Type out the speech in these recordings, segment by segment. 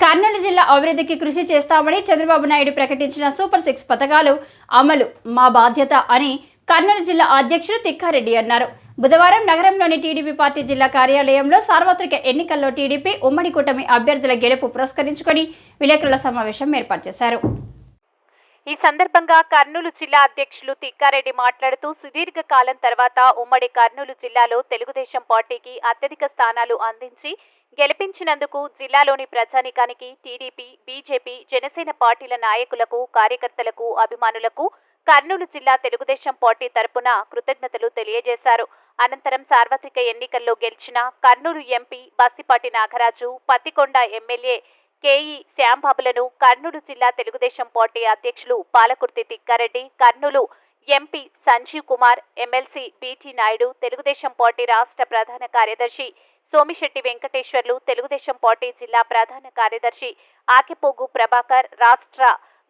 కర్నూలు జిల్లా అభివృద్ధికి కృషి చేస్తామని చంద్రబాబు నాయుడు ప్రకటించిన సూపర్ సిక్స్ పథకాలు అమలు మా బాధ్యత అని కర్నూలు జిల్లా అధ్యక్షుడు తిక్కారెడ్డి అన్నారు. బుధవారం నగరంలోని టీడీపీ పార్టీ జిల్లా కార్యాలయంలో సార్వత్రిక ఎన్నికల్లో టీడీపీ ఉమ్మడి కూటమి అభ్యర్థుల గెలుపు పురస్కరించుకొని విలేకరుల సమావేశం ఏర్పాటు చేశారు. ఈ సందర్భంగా కర్నూలు జిల్లా అధ్యక్షులు తిక్కారెడ్డి మాట్లాడుతూ సుదీర్ఘ కాలం తర్వాత ఉమ్మడి కర్నూలు జిల్లాలో తెలుగుదేశం పార్టీకి అత్యధిక స్థానాలు అందించి గెలిపించినందుకు జిల్లాలోని ప్రజానికానికి టీడీపీ బీజేపీ జనసేన పార్టీల నాయకులకు కార్యకర్తలకు అభిమానులకు కర్నూలు జిల్లా తెలుగుదేశం పార్టీ తరపున కృతజ్ఞతలు తెలియజేశారు. అనంతరం సార్వత్రిక ఎన్నికల్లో గెలిచిన Kurnool MP Bastipati Nagaraju Pattikonda MLA K E శ్యాంబాబులను Kurnool జిల్లా తెలుగుదేశం పార్టీ అధ్యక్షులు Palakurthi Tikkareddy Kurnool MP Sanjeev Kumar MLC B T Naidu Telugu Desam party రాష్ట్ర ప్రధాన కార్యదర్శి సోమిశెట్టి వెంకటేశ్వర్లు తెలుగుదేశం పార్టీ జిల్లా ప్రధాన కార్యదర్శి ఆకిపోగు ప్రభాకర్ రాష్ట్ర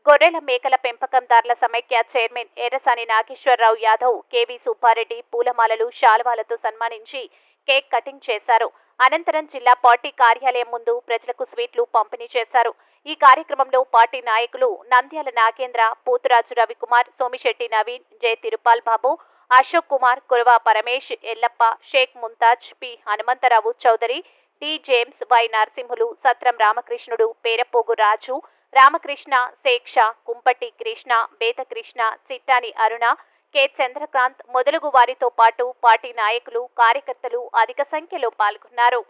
గొర్రెల మేకల పెంపకందారుల సమైక్య chairman Errasani Nageswara Rao Yadav K V Subbareddy పూలమాలలు శాలువాలతో సన్మానించి కేక్ కటింగ్ చేశారు. అనంతరం జిల్లా పార్టీ కార్యాలయం ముందు ప్రజలకు స్వీట్లు పంపిణీ చేశారు. ఈ కార్యక్రమంలో పార్టీ నాయకులు Nandyala Nagendra Poturaju Ravikumar Somisetty Naveen J Tirupal Babu Ashok Kumar Kurava Paramesh Yellappa Sheikh Mumtaz P Hanumantha Rao Chowdary D James Y Narasimhulu Satram Ramakrishnudu Perapogu Raju Ramakrishna Seksha Kumpati Krishna Betakrishna Chittani Aruna K. Chandrakant మొదలగు వారితో పాటు party నాయకులు కార్యకర్తలు అధిక సంఖ్యలో పాల్గొన్నారు.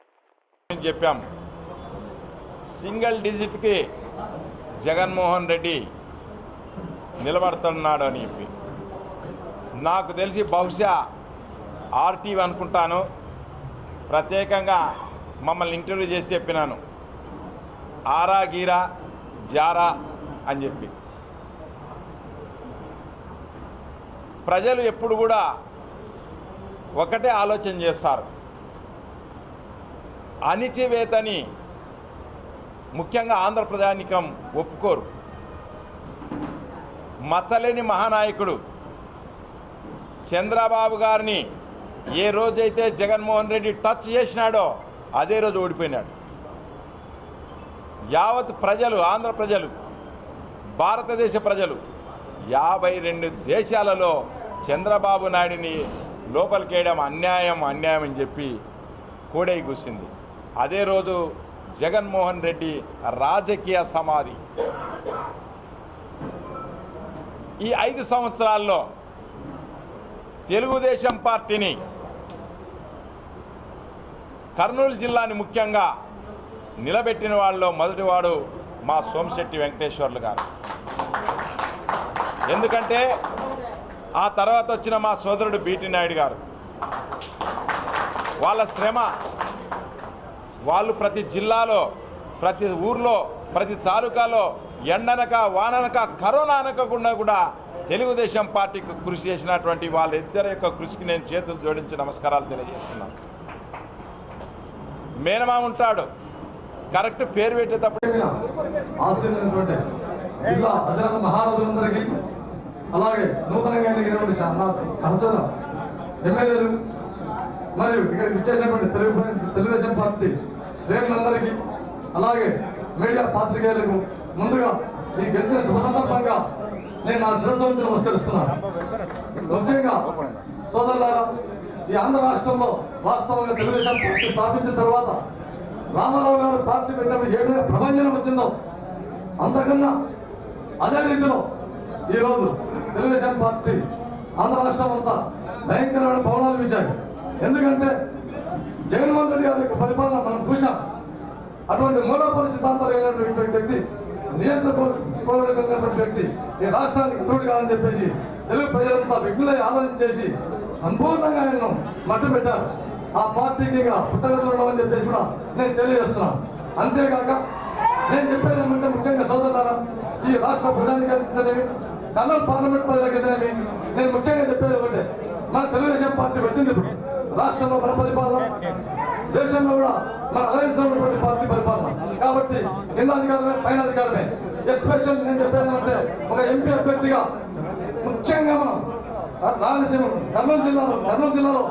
చెప్పాం single డిజిట్కి జగన్మోహన్ రెడ్డి నిలబడుతున్నాడు అని చెప్పి. నాకు తెలిసి బహుశా ఆర్టీవీ అనుకుంటాను. ప్రత్యేకంగా మమ్మల్ని ఇంటర్వ్యూ చేసి చెప్పినాను. ఆరా గీరా జారా అని చెప్పి. ప్రజలు ఎప్పుడు కూడా ఒకటే ఆలోచన చేస్తారు. అణిచివేతని ముఖ్యంగా ఆంధ్ర ప్రజానికం ఒప్పుకోరు. మచ్చలేని మహానాయకుడు చంద్రబాబు గారిని ఏ రోజైతే జగన్మోహన్ రెడ్డి టచ్ చేసినాడో అదే రోజు ఓడిపోయినాడు. యావత్ ప్రజలు ఆంధ్ర ప్రజలు భారతదేశ ప్రజలు యాభై రెండు దేశాలలో చంద్రబాబు నాయుడిని లోపలికేయడం అన్యాయం అన్యాయం అని చెప్పి కోడై కూసింది. అదే రోజు జగన్మోహన్ రెడ్డి రాజకీయ సమాధి. ఈ ఐదు సంవత్సరాల్లో తెలుగుదేశం పార్టీని కర్నూలు జిల్లాని ముఖ్యంగా నిలబెట్టిన వాళ్ళలో మొదటివాడు మా సోమశెట్టి వెంకటేశ్వర్లు గారు. ఎందుకంటే ఆ తర్వాత వచ్చిన మా సోదరుడు బీటీ నాయుడు గారు. వాళ్ళ శ్రమ వాళ్ళు ప్రతి జిల్లాలో ప్రతి ఊర్లో ప్రతి తాలూకాలో ఎండనక వాననక కరోనా అనకుండా కూడా తెలుగుదేశం పార్టీకి కృషి చేసినటువంటి వాళ్ళిద్దరి యొక్క కృషికి నేను చేతులు జోడించి నమస్కారాలు తెలియజేస్తున్నాను. మేనమా ఉంటాడు. కరెక్ట్ పేరు పెట్టేటప్పుడు అలాగే నూతనంగా ఎన్నికైనటువంటి నా సహచర ఎమ్మెల్యేలు మరియు ఇక్కడికి ఇచ్చేసినటువంటి తెలుగు తెలుగుదేశం పార్టీ శ్రేణులందరికీ అలాగే మీడియా పాత్రికేయులకు ముందుగా ఈ గెలిచిన శుభ సందర్భంగా నేను నా శిరస్సు వచ్చి నమస్కరిస్తున్నాను. ముఖ్యంగా సోదరులారా ఈ ఆంధ్ర రాష్ట్రంలో వాస్తవంగా తెలుగుదేశం పార్టీ స్థాపించిన తర్వాత రామారావు గారు పార్టీ పెట్టినప్పుడు ఏ విధంగా ప్రభంజనం వచ్చిందో అంతకన్నా అదే రీతిలో ఈరోజు తెలుగుదేశం పార్టీ ఆంధ్ర రాష్ట్రం అంతా భయంకరమైన భవనాలు వీచాయి ఎందుకంటే జగన్మోహన్ రెడ్డి గారి యొక్క పరిపాలన మనం చూసాం అటువంటి మూలపర సిద్ధాంతాలు అయినటువంటి వ్యక్తి నియంత్రణ వ్యక్తి ఈ రాష్ట్రానికి తోడు కాదని చెప్పేసి తెలుగు ప్రజలంతా విఘ్నులై ఆలోచన చేసి సంపూర్ణంగా ఆయనను మట్టు పెట్టారు. ఆ పార్టీకి ఇక పుట్టగతులు ఉండవని చెప్పేసి కూడా నేను తెలియజేస్తున్నాను. అంతేకాక నేను చెప్పేది ఏమంటే ముఖ్యంగా సోదరులారా ఈ రాష్ట్ర ప్రజానికైతేనేమి కర్నూలు పార్లమెంట్ ప్రజలకైతేనేమి నేను ముఖ్యంగా చెప్పేది ఒకటే. మన తెలుగుదేశం పార్టీ వచ్చింది ఇప్పుడు. రాష్ట్రంలో మన పరిపాలన దేశంలో కూడా మన అలయన్స్ ఉన్నటువంటి పార్టీ పరిపాలన. కాబట్టి కింద అధికారమే పైన అధికారమే. ఎస్పెషల్ నేను చెప్పేది అంటే ఒక ఎంపీ అభ్యర్థిగా ముఖ్యంగా మనం రాయలసీమ కర్నూలు జిల్లాలో కర్నూలు జిల్లాలో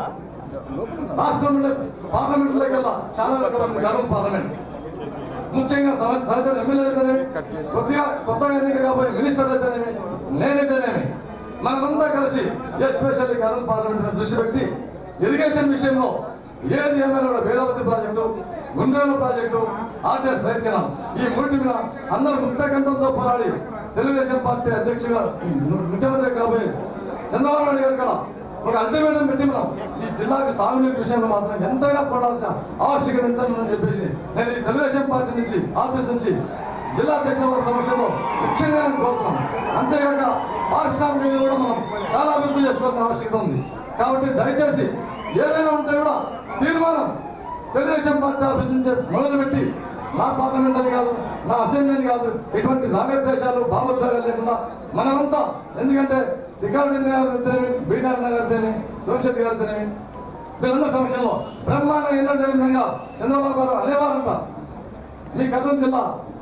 రాష్ట్రంలో పార్లమెంట్లోకి వెళ్ళా. చాలా రకమైన కర్నూలు పార్లమెంట్. ముఖ్యంగా సహచర ఎమ్మెల్యేలు అయితేనేమి కొద్దిగా కొత్తగా ఎన్నిక కాబోయే మినిస్టర్లు అయితేనేమి నేనైతేనేమి? మనమంతా కలిసి ఎస్పెషల్లీ కర్నూలు పార్లమెంట్ దృష్టి పెట్టి ఇరిగేషన్ విషయంలో ఏది ఏమైనా కూడా Vedavathi project Gundrela project RTS right canal ఈ మూటి మీద అందరూ ముక్తకంఠంతో పోరాడి తెలుగుదేశం పార్టీ అధ్యక్షుగా ముఖ్యమంత్రి కాబోయే చంద్రబాబు నాయుడు గారు కూడా ఒక అల్టిమేటం పెట్టి మనం ఈ జిల్లాకి సాగునీటి విషయంలో మాత్రం ఎంతైనా పోరాడాల్సిన ఆవశ్యకత ఎంత ఉందని చెప్పేసి నేను ఈ తెలుగుదేశం పార్టీ నుంచి ఆఫీస్ నుంచి జిల్లా అధ్యక్షుల వారి సమక్షంలో ముఖ్యంగా నేను కోరుతున్నాను అంతేకాక పారిశ్రామిక కూడా మనం చాలా అభివృద్ధి చేసుకోవాల్సిన ఆవశ్యకత ఉంది. కాబట్టి దయచేసి ఏదైనా ఉంటే కూడా తీర్మానం తెలుగుదేశం పార్టీ ఆఫీస్ నుంచి మొదలుపెట్టి నా పార్లమెంట్ అని కాదు నా అసెంబ్లీ అని కాదు ఇటువంటి రాగద్వేషాలు భావోద్వేగాలు లేకుండా మనమంతా ఎందుకంటే రికార్డు గారు అయితేనేమి బీటార్ గారు అయితేనేమి సోమశెట్టి గారు వీళ్ళందరి సమక్షంలో బ్రహ్మాండంగా ఎన్నో జరిగిన విధంగా చంద్రబాబు గారు అనేవారంతా మీ కర్నూలు జిల్లా